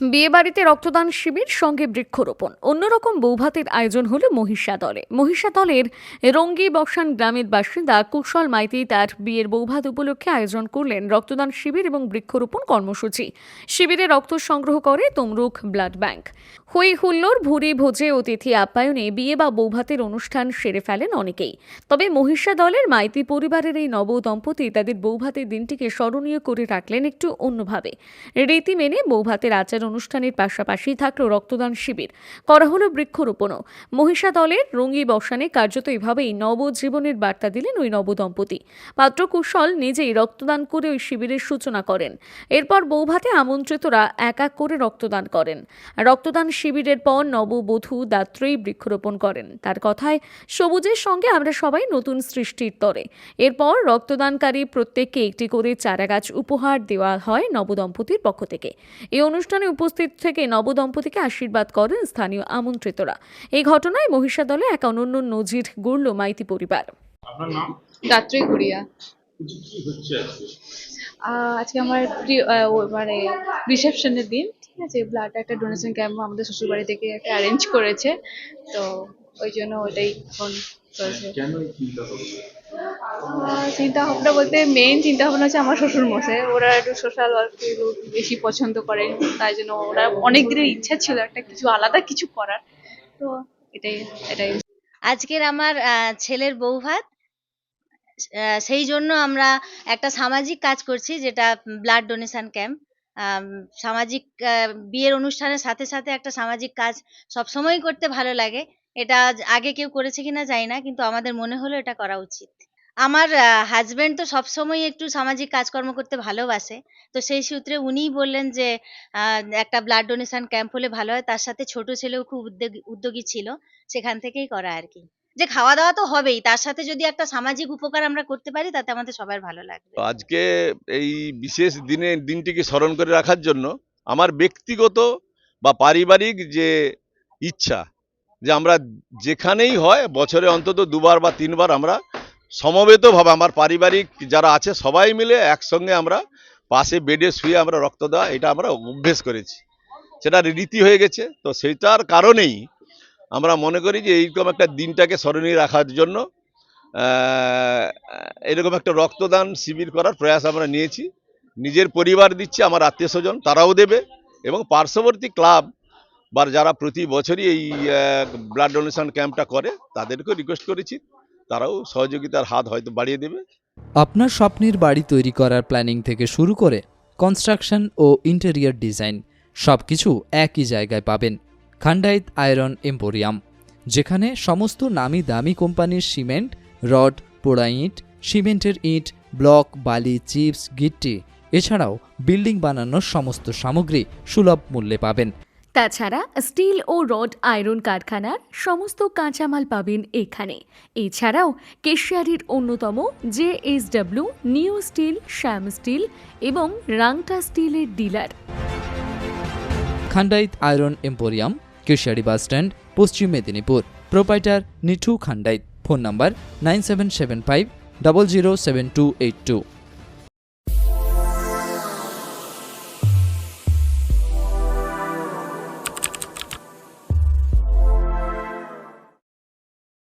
বিয়ে বাড়িতে রক্তদান শিবির, সঙ্গে বৃক্ষরোপণ। অন্যরকম বৌভাতের আয়োজন হলো মহিষা দলে। মহিষা দলের রঙ্গি বসান গ্রামের বাসিন্দা কুশল মাইতি তার বিয়ের বৌভাত উপলক্ষে আয়োজন করলেন রক্তদান শিবির এবং বৃক্ষরোপণ কর্মসূচি। শিবিরে রক্ত সংগ্রহ করে তমরুক ব্লাড ব্যাংক। হই হুল্লোর ভুরি, ভোজে অতিথি আপ্যায়নে বিয়ে বা বৌভাতের অনুষ্ঠান সেরে ফেলেন অনেকেই। তবে মহিষা দলের মাইতি পরিবারের এই নব দম্পতি তাদের বৌভাতের দিনটিকে স্মরণীয় করে রাখলেন একটু অন্যভাবে। রীতি মেনে বৌভাতের আচার অনুষ্ঠানের পাশাপাশি থাকল রক্তদান শিবির। করা হলো বৃক্ষরোপণও। মহিষা দলের রঙ্গি বসানে কার্যত এভাবেই নবজীবনের বার্তা দিলেন ওই নবদম্পতি। পাত্র কুশল নিজেই রক্তদান করে ওই শিবিরের সূচনা করেন। এরপর বৌভাতে আমন্ত্রিতরা এক এক করে রক্তদান করেন। রক্তদান শিবিরের পর নববধূ দাত্রই বৃক্ষরোপণ করেন। তার কথায়, সবুজের সঙ্গে আমরা সবাই নতুন সৃষ্টির তরে। এরপর রক্তদানকারী প্রত্যেককে একটি করে চারাগাছ উপহার দেওয়া হয় নবদম্পতির পক্ষ থেকে। এই অনুষ্ঠানে উপস্থিত থেকে নবদম্পতিকে আশীর্বাদ করেন স্থানীয় আমন্ত্রিতরা। এই ঘটনায় মহিষা দলে এক অনন্য নজির গড়ল মাইতি পরিবার। আপনার রাত্রি ঘুরিয়া আজকে? আহ, আজকে আমার মানে রিসেপশনের দিন ঠিক আছে? ব্লাড একটা ডোনেশন ক্যাম্প আমাদের শ্বশুরবাড়ি থেকে একটা অ্যারেঞ্জ করেছে তো ওই জন্য ওইটাই এখন চলছে চিন্তা ভাবনা বলতে মেইন চিন্তা ভাবনা হচ্ছে আমার শ্বশুর মশাই ওরা একটু সোশ্যাল ওয়ার্ক বেশি পছন্দ করেন তাই জন্য ওরা অনেক ইচ্ছা ছিল একটা কিছু আলাদা কিছু করার। তো এটাই এটাই। আজকের আমার ছেলের বৌভাত আহ, সেই জন্য আমরা একটা সামাজিক কাজ করছি যেটা ব্লাড ডোনেশন ক্যাম্প সামাজিক বিয়ের অনুষ্ঠানের সাথে সাথে একটা সামাজিক কাজ সব সবসময় করতে ভালো লাগে। এটা আগে কেউ করেছে কিনা জানি না কিন্তু আমাদের মনে হলো এটা করা উচিত। আমার হাজব্যান্ড তো সবসময় একটু সামাজিক কাজকর্ম করতে ভালোবাসে। তো সেই সূত্রে উনিই বললেন যে আহ, একটা ব্লাড ডোনেশন ক্যাম্প হলে ভালো হয়। তার সাথে ছোট ছেলেও খুব উদ্যোগী উদ্যোগী ছিল। সেখান থেকেই করা আর কি। যে খাওয়া দাওয়া তো হবেই। তার সাথে যদি একটা সামাজিক উপকার আমরা করতে পারি তাতে আমাদের সবার ভালো লাগবে। আজকে এই বিশেষ দিনে দিনটিকে স্মরণ করে রাখার জন্য আমার ব্যক্তিগত বা পারিবারিক যে ইচ্ছা যে আমরা যেখানেই হয় বছরে অন্তত দুবার বা তিনবার আমরা সমবেতভাবে আমার পারিবারিক যারা আছে সবাই মিলে একসঙ্গে আমরা পাশে বেডে শুয়ে আমরা রক্ত দেওয়া, এটা আমরা অভ্যেস করেছি। সেটা রীতি হয়ে গেছে। তো সেটার কারণেই আমরা মনে করি যে এইরকম একটা দিনটাকে স্মরণীয় রাখার জন্য এরকম একটা রক্তদান শিবির করার প্রয়াস আমরা নিয়েছি। নিজের পরিবার দিচ্ছে, আমার আত্মীয় স্বজন, তারাও দেবে এবং পার্শ্ববর্তী ক্লাব বা যারা প্রতি বছরই এই ব্লাড ডোনেশন ক্যাম্পটা করে, তাদেরকেও রিকোয়েস্ট করেছি। তারাও সহযোগিতার হাত হয়তো বাড়িয়ে দেবে। আপনার স্বপ্নের বাড়ি তৈরি করার প্ল্যানিং থেকে শুরু করে কনস্ট্রাকশন ও ইন্টেরিয়র ডিজাইন সব কিছু একই জায়গায় পাবেন। খান্ডাইত আয়রন এম্পোরিয়াম, যেখানে সমস্ত নামি দামি কোম্পানির সিমেন্ট, রড, পোড়া ইট, সিমেন্টের ইট, ব্লক, বালি, চিপস, গিট্টি, এছাড়াও বিল্ডিং বানানোর সমস্ত সামগ্রী সুলভ মূল্যে পাবেন। তাছাড়া স্টিল ও রড আয়রন কারখানার সমস্ত কাঁচামাল পাবেন এখানে। এছাড়াও কেশিয়ারির অন্যতম J S W new steel, Shyam steel এবং রাংটা স্টিলের dealer. Khandait iron emporium, Keshiary bus stand, Paschim Medinipur. Proprietor Nithu Khandait, phone number nine seven seven five, double zero seven two eight two.